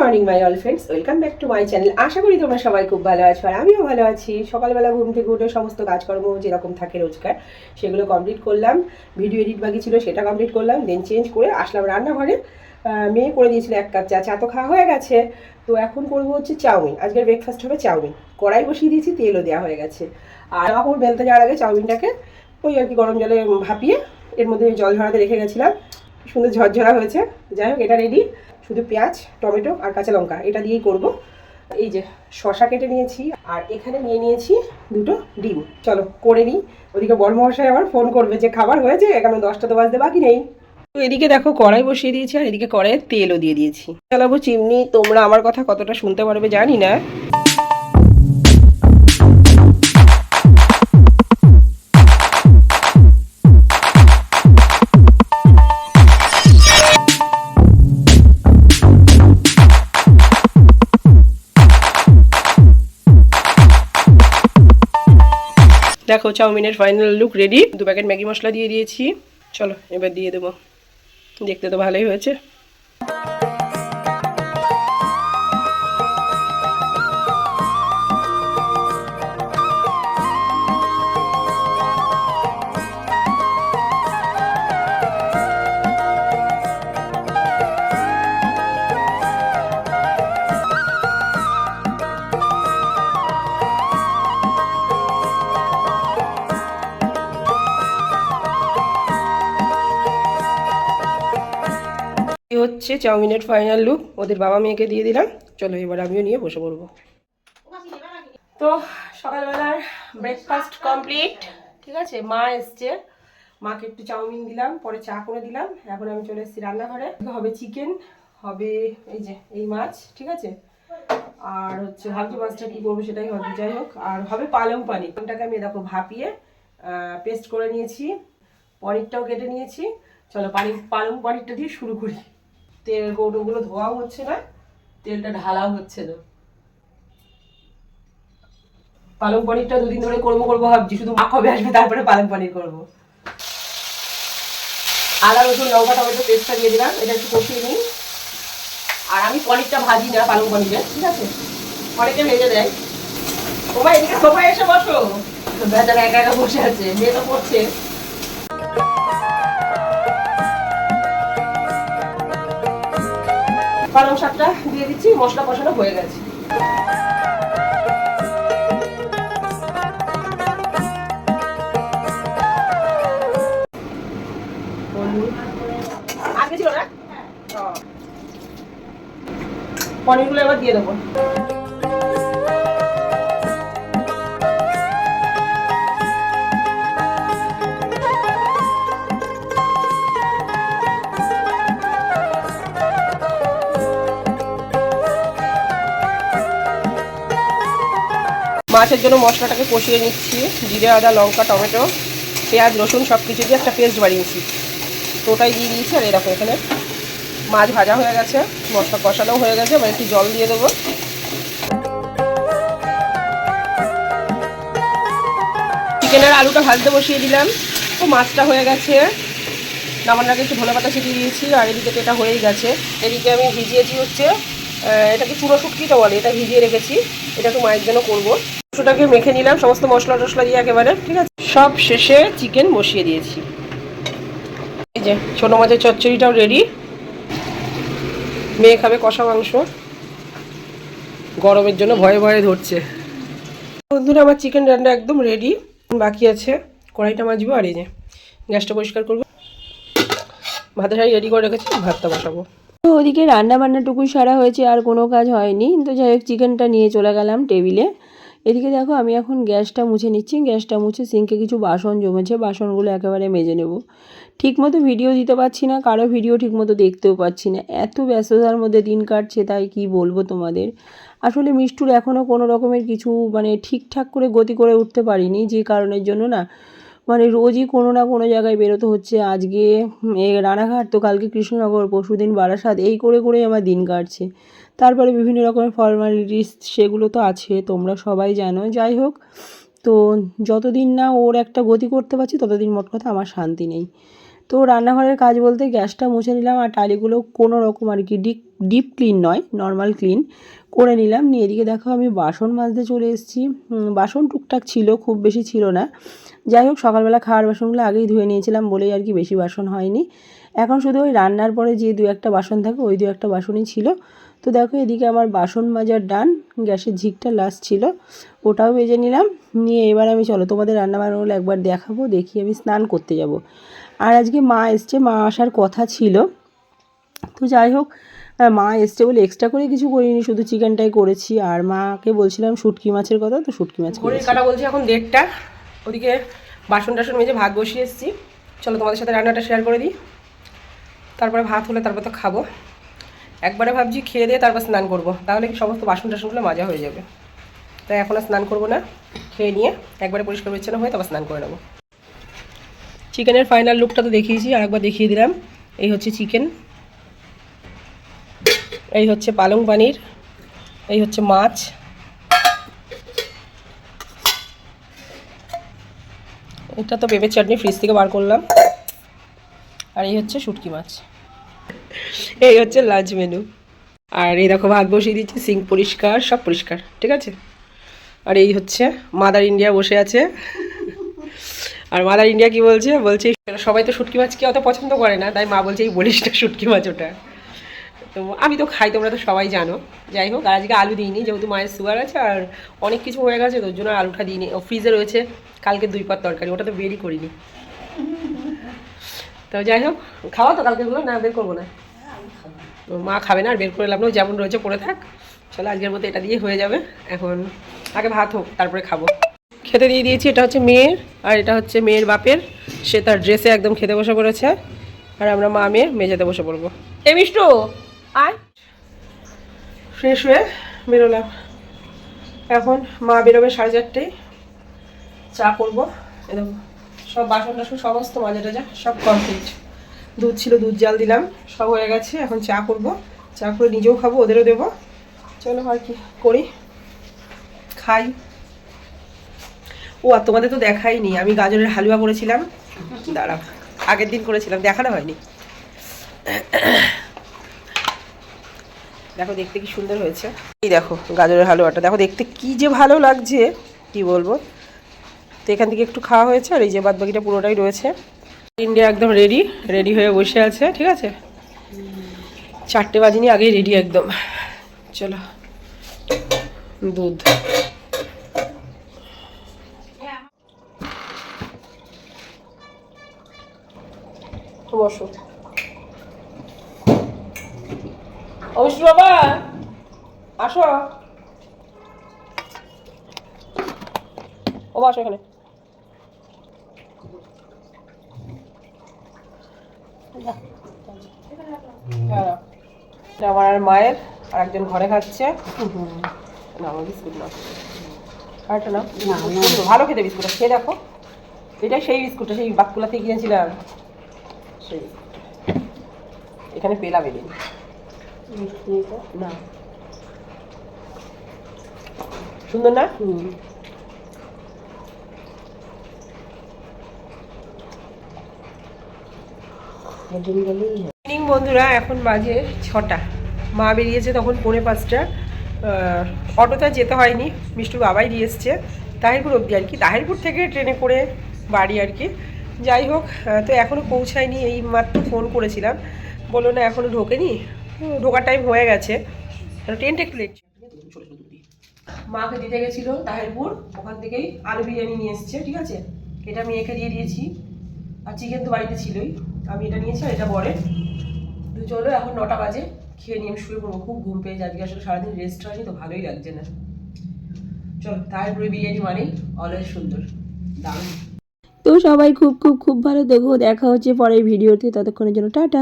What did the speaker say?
Morning my all friends welcome back to my channel আশা করি তোমরা সবাই খুব ভালো আছো আর আমিও ভালো আছি। সকালবেলা ঘুম থেকে উঠে সমস্ত কাজকর্ম যেরকম থাকে রোজকার, সেগুলো কমপ্লিট করলাম। ভিডিও এডিট বাকি ছিল, সেটা কমপ্লিট করলাম। দেন চেঞ্জ করে আসলাম রান্নাঘরে। মেয়ে করে দিয়েছিল এক কাপ চা। চা তো খাওয়া হয়ে গেছে। তো এখন করব হচ্ছে চাউমিন। আজকের ব্রেকফাস্ট হবে চাউমিন। কড়াই বসিয়ে দিয়েছি, তেলও দেওয়া হয়ে গেছে। আর কাপড় বেলতে যাওয়ার আগে চাউমিনটাকে ওই আর কি গরম জলে ভাপিয়ে এর মধ্যে জল ঝরাতে রেখে গেছিলাম। সুন্দর ঝরঝরা হয়েছে। যাই হোক, এটা রেডি শুধু পেঁয়াজ, টমেটো আর কাঁচা লঙ্কা, এটা দিয়েই করব। এই যে শশা কেটে নিয়েছি, আর এখানে নিয়ে নিয়েছি দুটো ডিম। চলো, করে নিই। ওদিকে বড় মহাশয় আবার ফোন করবে যে খাবার হয়েছে, এখানে দশটা তো বাজতে বাকি নেই। তো এদিকে দেখো কড়াই বসিয়ে দিয়েছি, আর এদিকে কড়াইয়ে তেলও দিয়ে দিয়েছি। চালাবো চিমনি, তোমরা আমার কথা কতটা শুনতে পারবে জানি না। দেখো, চাউমিনের ফাইনাল লুক রেডি দু প্যাকেট ম্যাগি মশলা দিয়ে দিয়েছি। চলো, এবার দিয়ে দেবো। দেখতে তো ভালোই হয়েছে। হচ্ছে চাউমিনের ফাইনাল লুক ওদের বাবা মেয়েকে দিয়ে দিলাম। চলো এবার আমিও নিয়ে বসে পড়ব। তো সকালবেলার ব্রেকফাস্ট কমপ্লিট ঠিক আছে? মা এসছে। মাকে একটু চাউমিন দিলাম, পরে চা করে দিলাম। এখন আমি চলে এসেছি রান্নাঘরে। হবে চিকেন হবে এই যে, এই মাছ, ঠিক আছে? আর হচ্ছে ভাবছি মাছটা কি করব সেটাই হবে। যাই হোক, আর হবে পালং পানির। কোনটাকে আমি দেখো ভাপিয়ে পেস্ট করে নিয়েছি। পনিরটাও কেটে নিয়েছি। চলো পানি পালং পনিরটা দিয়ে শুরু করি। তেল কৌটোগুলো ধোয়াও হচ্ছে না, তেলটা ঢালাও হচ্ছে না। পালং পনিরটা দুদিন ধরে করব করব ভাবছি, শুধু মা কবে আসবে তারপরে পালং পনির করব। আদা, রসুন, লঙ্কা, টমেটো পেস্টটা দিয়ে দিলাম, এটা একটু কষিয়ে নিই। আর আমি পনিরটা ভাজি না পালং পনিরে, ঠিক আছে? অনেকে ভেজে দেয়। তোমার এদিকে সোফায় এসে বসো। বেচারা একা একা বসে আছে মেয়ে তো পড়ছে। পালং শাকটা দিয়ে দিচ্ছি মশলা কষানো হয়ে গেছে। পনিরগুলো এবার দিয়ে দেবো। মাছের জন্য মশলাটাকে কষিয়ে নিচ্ছি। জিরে, আদা, লঙ্কা, টমেটো, পেঁয়াজ, রসুন সব কিছু দিয়ে একটা পেস্ট বানিয়েছি তো ওটাই দিয়ে দিয়েছি আর এরকম এখানে মাছ ভাজা হয়ে গেছে, মশলা কষানো হয়ে গেছে, এবার একটু জল দিয়ে দেবো। চিকেনের আলুটা ভাজতে বসিয়ে দিলাম। তো মাছটা হয়ে গেছে। নামানোর আগে একটু ধনে পাতা ছিটিয়ে দিয়েছি, আর এদিকে তো এটা হয়েই গেছে। এদিকে আমি ভিজিয়েছি হচ্ছে এটাকে চুনো শুটকিটা বলে, এটা ভিজিয়ে রেখেছি। এটা একটু মায়ের জন্য করব। মাংসটাকে মেখে নিলাম, সমস্ত মশলা টশলা দিয়ে একেবারে, ঠিক আছে? সব শেষে চিকেন বসিয়ে দিয়েছি। এই যে, ছোটো মাছের চচ্চড়িটাও রেডি মেয়ে খাবে কষা মাংস। গরমের জন্য ভয়ে ভয়ে ধরছে। বন্ধুরা, আমার চিকেন রান্না একদম রেডি বাকি আছে, কড়াইটা মাজবো আর এই যে, গ্যাসটা পরিষ্কার করব। ভাতের শাড়ি রেডি করে রেখেছি, ভাতটা বসাবো। তো ওদিকে রান্না বান্নাটুকুই সারা হয়েছে, আর কোনো কাজ হয়নি। তো যাই হোক চিকেনটা নিয়ে চলে গেলাম টেবিলে। এদিকে দেখো, আমি এখন গ্যাসটা মুছে নিচ্ছি। গ্যাসটা মুছে সিঙ্কে কিছু বাসন জমেছে। বাসনগুলো একেবারে মেজে নেব। ঠিকমতো ভিডিও দিতে পারছি না, কারও ভিডিও ঠিকমতো দেখতেও পাচ্ছি না। এত ব্যস্ততার মধ্যে দিন কাটছে, তাই কি বলব তোমাদের? আসলে মিষ্টুর এখনও কোনো রকমের কিছু মানে ঠিকঠাক করে গতি করে উঠতে পারিনি, যে কারণের জন্য না মানে রোজই কোনো না কোনো জায়গায় বেরোতে হচ্ছে। আজকে এ রানাঘাট তো কালকে কৃষ্ণনগর, পরশুদিন বারাসাত, এই করে করেই আমার দিন কাটছে। তারপরে বিভিন্ন রকমের ফর্মালিটিস সেগুলো তো আছে, তোমরা সবাই জানো। যাই হোক, তো যতদিন না ওর একটা গতি করতে পারছি, ততদিন মোট কথা আমার শান্তি নেই। তো রান্নাঘরের কাজ বলতে গ্যাসটা মুছে নিলাম আর টালিগুলো কোনো রকম আর কি ডিপ ডিপ ক্লিন নয় নর্মাল ক্লিন করে নিলাম। নিয়ে এদিকে দেখো আমি বাসন মাজতে চলে এসেছি। বাসন টুকটাক ছিল, খুব বেশি ছিল না। যাই হোক, সকালবেলা খাওয়ার বাসনগুলো আগেই ধুয়ে নিয়েছিলাম, বলেই আর কি বেশি বাসন হয়নি। এখন শুধু ওই রান্নার পরে যে দু একটা বাসন থাকে, ওই দু একটা বাসনই ছিল। তো দেখো এদিকে আমার বাসন মাজার ডান, গ্যাসের ঝিকটা লাস্ট ছিল, ওটাও বেজে নিলাম। নিয়ে এবার আমি, চলো তোমাদের রান্না বান্নাগুলো একবার দেখাবো, দেখি আমি স্নান করতে যাব। আর আজকে মা এসছে মা আসার কথা ছিল। তো যাই হোক মা এসছে বলে এক্সট্রা করে কিছু করিনি শুধু চিকেনটাই করেছি। আর মাকে বলছিলাম শুটকি মাছের কথা তো শুটকি মাছ ঘড়ির করেছি কাটা বলছি এখন দেড়টা। ওদিকে বাসন টাসন মেজে ভাত বসিয়ে এসেছি। চলো তোমাদের সাথে রান্নাটা শেয়ার করে দিই। তারপরে ভাত হলে তারপর তো খাব। একবারে ভাবছি খেয়ে দিয়ে তারপর স্নান করব। তাহলে কি সমস্ত বাসন টাসনগুলো মাজা হয়ে যাবে। তাই এখন আর স্নান করব না খেয়ে নিয়ে একবারে পরিষ্কার পরিচ্ছন্ন হয়ে তারপর স্নান করে নেব। চিকেনের ফাইনাল লুকটা তো দেখিয়েছি, আর একবার দেখিয়ে দিলাম। এই হচ্ছে চিকেন এই হচ্ছে পালং পানির। এই হচ্ছে মাছ। এটা তো পেঁপের চাটনি ফ্রিজ থেকে বার করলাম। আর এই হচ্ছে শুটকি মাছ। এই হচ্ছে লাঞ্চ মেনু আর এই দেখো, ভাত বসিয়ে দিচ্ছি সিঙ্ক পরিষ্কার, সব পরিষ্কার, ঠিক আছে? আর এই হচ্ছে মাদার ইন্ডিয়া বসে আছে। আর মাদার ইন্ডিয়া কি বলছে? বলছে, সবাই তো শুটকি মাছকে অত পছন্দ করে না। তাই মা বলছে, এই বলিস না শুটকি মাছ ওটা। তো আমি তো খাই, তোমরা তো সবাই জানো। যাই হোক, আর আজকে আলু দিইনি, যেহেতু মায়ের সুগার আছে, আর অনেক কিছু হয়ে গেছে তো ওর জন্য আলুটা দিইনি। ও ফ্রিজে রয়েছে, কালকে দুই পাত তরকারি, ওটা তো বেরই করিনি। তো যাই হোক, খাওয়া তো কালকেগুলো না, বের করব না। মা খাবে না, আর বের করে লাভ না যেমন রয়েছে, পড়ে থাক। চলো, আজকের মতো এটা দিয়ে হয়ে যাবে। এখন আগে ভাত হোক, তারপরে খাব। খেতে দিয়ে দিয়েছি। এটা হচ্ছে মেয়ের আর এটা হচ্ছে মেয়ের বাপের। সে তার ড্রেসে একদম খেতে বসে পড়েছে। আর আমরা মা মেয়ে মেঝেতে বসে পড়ব। এ মিষ্টু, আয়। ফ্রেশ হয়ে বেরোলাম। এখন মা বেরোবে সাড়ে চারটেই চা করব। এরকম সব বাসন টাসন সমস্ত মাজা টাজা, সব কমপ্লিট দুধ ছিল, দুধ জাল দিলাম, সব হয়ে গেছে। এখন চা করব। চা করে নিজেও খাব, ওদেরও দেবো। চলো আর কি করি। খাই। ও, আর তোমাদের তো দেখাইনি আমি গাজরের হালুয়া করেছিলাম। দাঁড়া, আগের দিন করেছিলাম, দেখানো হয়নি। দেখো, দেখতে কি সুন্দর হয়েছে। এই দেখো, গাজরের হালুয়াটা। দেখো, দেখতে কি যে ভালো লাগছে, কি বলব? তো এখান থেকে একটু খাওয়া হয়েছে, আর এই যে বাদ বাকিটা পুরোটাই রয়েছে। ইন্ডিয়া একদম রেডি রেডি হয়ে বসে আছে, ঠিক আছে? চারটে বাজিনি, আগেই রেডি একদম। চলো, দুধ। বসো। অবশ্য বাবা আসো। ও আসো এখানে। আমার আর মায়ের আর একজন ঘরে খাচ্ছে। না আমার বিস্কুট না। আরেকটা না ভালো খেতে বিস্কুটটা খেয়ে দেখো। এটা সেই বিস্কুটটা সেই বাকুলা থেকে কিনেছিলাম। সেই। এখানে পেলাম এদিন না। সুন্দর না? বন্ধুরা এখন বাজে ছটা। মা বেরিয়েছে তখন পৌনে পাঁচটা। আহ, অটোতে আর যেতে হয়নি। মিষ্টুর বাবাই দিয়ে এসছে। তাহিরপুর অবধি আর কি। তাহিরপুর থেকে ট্রেনে করে বাড়ি আর কি। যাই হোক তো এখনও পৌঁছায়নি, এই মাত্র ফোন করেছিলাম। বলল, না এখনও ঢোকেনি। ঢোকার টাইম হয়ে গেছে। ট্রেনটা একটু লেট মাকে দিতে গেছিল তাহিরপুর, ওখান থেকেই আলু বিরিয়ানি নিয়ে এসছে, ঠিক আছে? এটা আমি মেয়েকে দিয়ে দিয়েছি। আর চিকেন তো বাড়িতে ছিলই। আমি এটা নিয়েছি আর এটা পরে তো চলো, এখন নটা বাজে। খেয়ে নিয়ে আমি শুয়ে পড়ব। খুব ঘুম পেয়েছে। আজকে আসলে সারাদিন রেস্ট হয়নি, তো ভালোই লাগছে না। চলো তারপরে বিরিয়ানি মানেই অলওয়েজ সুন্দর। দারুণ। তো সবাই খুব খুব খুব ভালো। দেখো দেখা হচ্ছে পরের ভিডিওতে। ততক্ষণের জন্য টাটা।